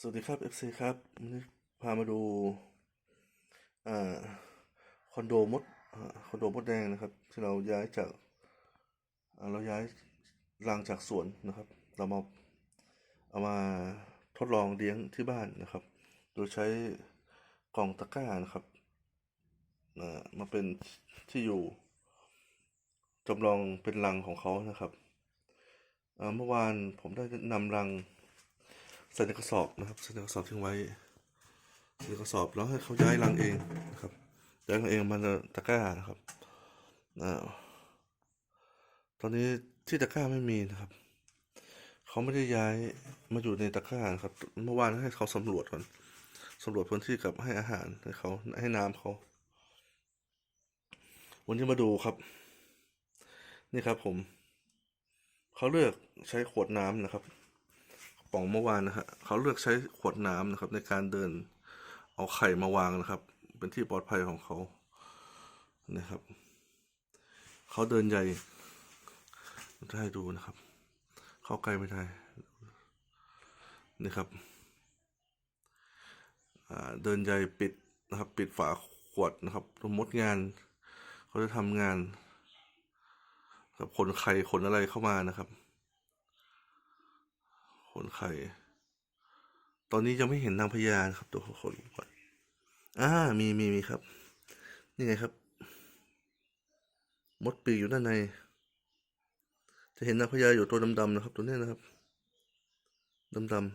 สวัสดีครับ FC ครับนี่พามาดูอคอนโดมดอคอนโดมดแดงนะครับ ที่เราย้ายจากเราย้ายรังจากสวนนะครับ เรามาเอามาทดลองเลี้ยงที่บ้านนะครับ โดยใช้กล่องตะกร้านะครับมาเป็นที่อยู่จำลองเป็นรังของเขานะครับเมื่อวานผมได้นำรัง ส่ในกระสอบนะครับใส่ในกระสอบทิ้งไว้ใส่ในกระสอบแล้วให้เขาย้ายรังเองนะครับย้ายรังเองมันตะกร้านะครับอ่าตอนนี้ที่ตะกร้าไม่มีนะครับเขาไม่ได้ย้ายมาอยู่ในตะกร้านะครับ เมื่อวานให้เขาสำรวจก่อนสำรวจพื้นที่กับให้อาหารให้เขาให้น้ำเขา วันนี้มาดูครับ นี่ครับผม เขาเลือกใช้ขวดน้ำนะครับ ป่องเมื่อวานนะฮะเขาเลือกใช้ขวดน้ำนะครับ ในการเดิน เอาไข่มาวางนะครับ เป็นที่ปลอดภัยของเขานะครับเขาเดินใหญ่จะให้ดูนะครับ เข้าใกล้ไม่ได้นี่ครับเดินใหญ่ปิดนะครับ ปิดฝาขวดนะครับสมมติงานเขาจะทำงานกับขนไข่ขนอะไรเข้ามานะครับ ขนไข่ตอนนี้ยังไม่เห็นนางพญานครับ ตัวขนก่อนอ่ามีมีมีครับ นี่ไงครับ มดปีกอยู่ด้านใน จะเห็นนางพญาอยู่ตัวดำๆนะครับ ตัวนี้นะครับดำ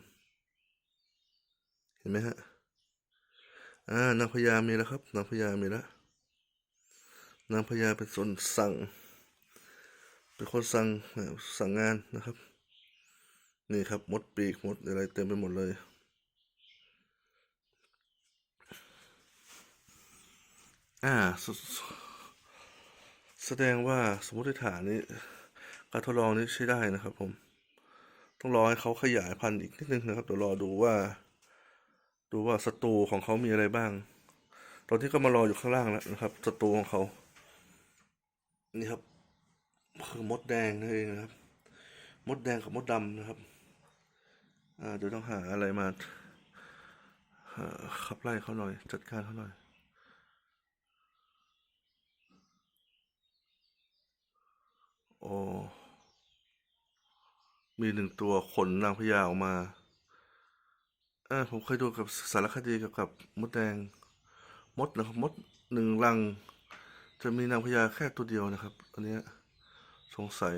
ๆเห็นไหมฮะอ่านางพญามีแล้วครับ นางพญามีแล้วนางพญาเป็นคนสั่ง เป็นคนสั่งสั่งงานนะครับ นี่ครับมดปีกมดอะไรเต็มไปหมดเลย อ่าแสแสดงว่าสมมติฐานนี้ การทดลองนี้ใช้ได้นะครับผมต้องรอให้เขาขยายพันธุ์อีกนิดนึงนะครับเดี๋ยวรอดูว่า ดูว่าศัตรูของเขามีอะไรบ้าง ตอนที่ก็มารออยู่ข้างล่างแล้วนะครับศัตรูของเขา นี่ครับคือมดแดงนั่นเองนะครับ มดแดงกับมดดำนะครับ อาเดี๋ยวต้องหาอะไรมาหาขับไล่เขาหน่อย จัดการเขาหน่อยโอ้มีหนึ่งตัวขนนางพญาออกมาอผมเคยดูกับสารคดีเกี่ยวกับมดแดงมดนะครับมดหนึ่งรัง จะมีนางพญาแค่ตัวเดียวนะครับอันนี้สงสัย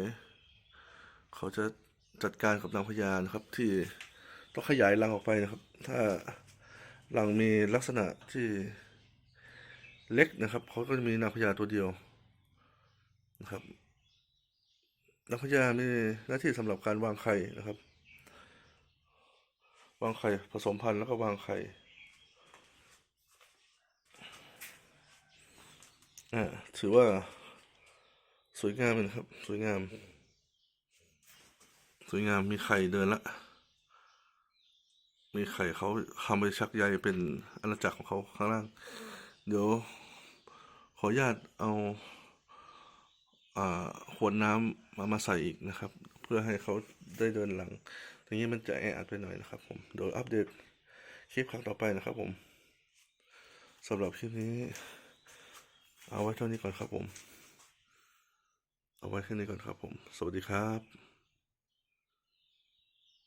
เขาจะจัดการกับนางพญานะครับที่ ต้องขยายรังออกไปนะครับ ถ้ารังมีลักษณะที่เล็กนะครับเขาก็จะมีนางพญาตัวเดียวนะครับนางพญามีหน้าที่สำหรับการวางไข่นะครับ วางไข่ผสมพันธุ์แล้วก็วางไข่อ่าถือว่าสวยงามนะครับ สวยงาม สวยงามมีไข่เดินละ มีไข่เขาทำไปชักใยเป็นอาณาจักรของเขาข้างล่าง เดี๋ยว ขออนุญาตเอาอ่าขวดน้ำมามาใส่อีกนะครับ เพื่อให้เขาได้เดินหลังทีนี้มันจะแออัดไปหน่อยนะครับ ผมเดี๋ยวอัปเดตคลิปครั้งต่อไปนะครับผมสำหรับคลิปนี้ เอาไว้เท่านี้ก่อนครับผม เอาไว้แค่นี้ก่อนครับผม สวัสดีครับ